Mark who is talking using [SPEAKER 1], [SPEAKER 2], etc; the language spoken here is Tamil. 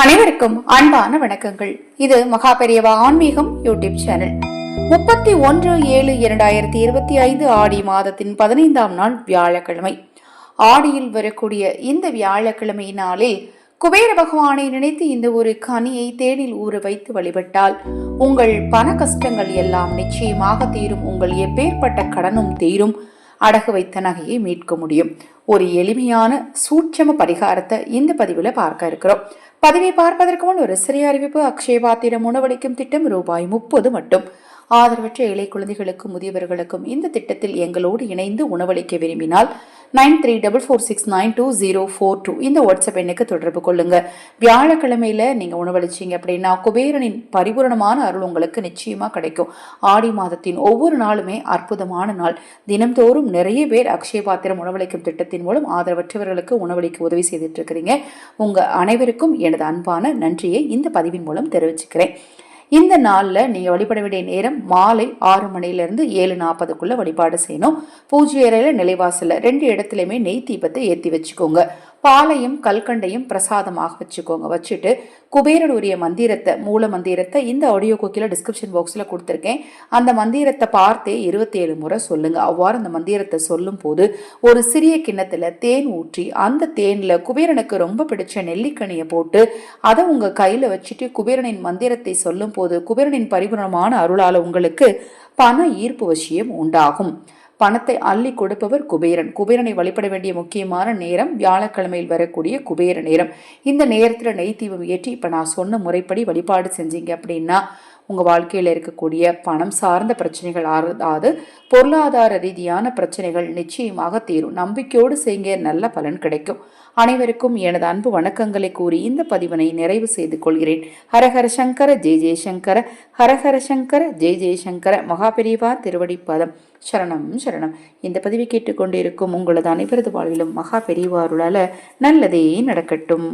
[SPEAKER 1] அனைவருக்கும் அன்பான வணக்கங்கள். இது மகா பெரியவா ஆன்மீகம் யூடியூப் சேனல். முப்பத்தி ஒன்று ஏழு இரண்டாயிரத்தி இருபத்தி ஐந்து ஆடி மாதத்தின் பதினைந்தாம் நாள் வியாழக்கிழமை. ஆடியில் வரக்கூடிய இந்த வியாழக்கிழமை நாளில் குபேர பகவானை நினைத்து இந்த ஒரு கனியை தேனில் ஊற வைத்து வழிபட்டால் உங்கள் பண கஷ்டங்கள் எல்லாம் நிச்சயமாக தீரும். உங்கள் எப்பேற்பட்ட கடனும் தீரும். அடகு வைத்த நகையை மீட்க முடியும். ஒரு எளிமையான சூட்சம பரிகாரத்தை இந்த பதிவில் பார்க்க இருக்கிறோம். பதிவை பார்ப்பதற்கு முன் ஒரு சிறிய அறிவிப்பு. அக்ஷய பாத்திரம் உணவளிக்கும் திட்டம் ரூபாய் முப்பது மட்டும். ஆதரவற்ற இலை குழந்தைகளுக்கும் முதியவர்களுக்கும் இந்த திட்டத்தில் எங்களோடு இணைந்து உணவளிக்க விரும்பினால் nine three double four six nine two zero four two. இந்த வாட்ஸ்அப் எண்ணுக்கு தொடர்பு கொள்ளுங்க. வியாழக்கிழமையில் நீங்கள் உணவளிச்சீங்க அப்படின்னா குபேரனின் பரிபூரணமான அருள் உங்களுக்கு நிச்சயமாக கிடைக்கும். ஆடி மாதத்தின் ஒவ்வொரு நாளுமே அற்புதமான நாள். தினம்தோறும் நிறைய பேர் அக்ஷய பாத்திரம் உணவளிக்கும் திட்டத்தின் மூலம் ஆதரவற்றவர்களுக்கு உணவளிக்க உதவி செய்துட்டு இருக்கிறீங்க. உங்கள் அனைவருக்கும் எனது அன்பான நன்றியை இந்த பதிவின் மூலம் தெரிவிச்சுக்கிறேன். இந்த நாளில் நீங்கள் வழிபட வேண்டிய நேரம் மாலை ஆறு மணிலேருந்து ஏழு நாற்பதுக்குள்ளே வழிபாடு செய்யணும். பூஜை அறையில் நிலைவாசலில் ரெண்டு இடத்துலையுமே நெய் தீபத்தை ஏற்றி வச்சுக்கோங்க. பாலையும் கல்கண்டையும் பிரசாதமாக வச்சுக்கோங்க. வச்சுட்டு குபேரனுடைய மந்திரத்தை மூல மந்திரத்தை இந்த ஆடியோ கோக்கில் டிஸ்கிரிப்ஷன் பாக்ஸில் கொடுத்துருக்கேன். அந்த மந்திரத்தை பார்த்தே இருபத்தேழு முறை சொல்லுங்கள் அவ்வாறு அந்த மந்திரத்தை சொல்லும் போது ஒரு சிறிய கிண்ணத்தில் தேன் ஊற்றி அந்த தேனில் குபேரனுக்கு ரொம்ப பிடிச்ச நெல்லிக்கனியை போட்டு அதை உங்கள் கையில் வச்சுட்டு குபேரனின் மந்திரத்தை சொல்லும் போது குபேரனின் பரிபூரணமான அருளால் உங்களுக்கு பண ஈர்ப்பு வசியம் உண்டாகும். பணத்தை அள்ளி கொடுப்பவர் குபேரன். குபேரனை வழிபட வேண்டிய முக்கியமான நேரம் வியாழக்கிழமையில் வரக்கூடிய குபேர நேரம். இந்த நேரத்தில் நெய் தீபம் ஏற்றி இப்போ நான் சொன்ன முறைப்படி வழிபாடு செஞ்சீங்க அப்படின்னா உங்கள் வாழ்க்கையில் இருக்கக்கூடிய பணம் சார்ந்த பிரச்சனைகள் ஆகாது பொருளாதார ரீதியான பிரச்சனைகள் நிச்சயமாக தீரும். நம்பிக்கையோடு செய்ய நல்ல பலன் கிடைக்கும். அனைவருக்கும் எனது அன்பு வணக்கங்களை கூறி இந்த பதிவினை நிறைவு செய்து கொள்கிறேன். ஹரஹர சங்கர ஜெய ஜெயசங்கர ஹரஹர சங்கர ஜெய ஜெயசங்கர மகாபெரிவா திருவடிப்பதம் சரணம் சரணம். இந்த பதிவை கேட்டுக்கொண்டிருக்கும் உங்களது அனைவரது வாழ்விலும் மகா பெரியவாருளால நல்லதே நடக்கட்டும்.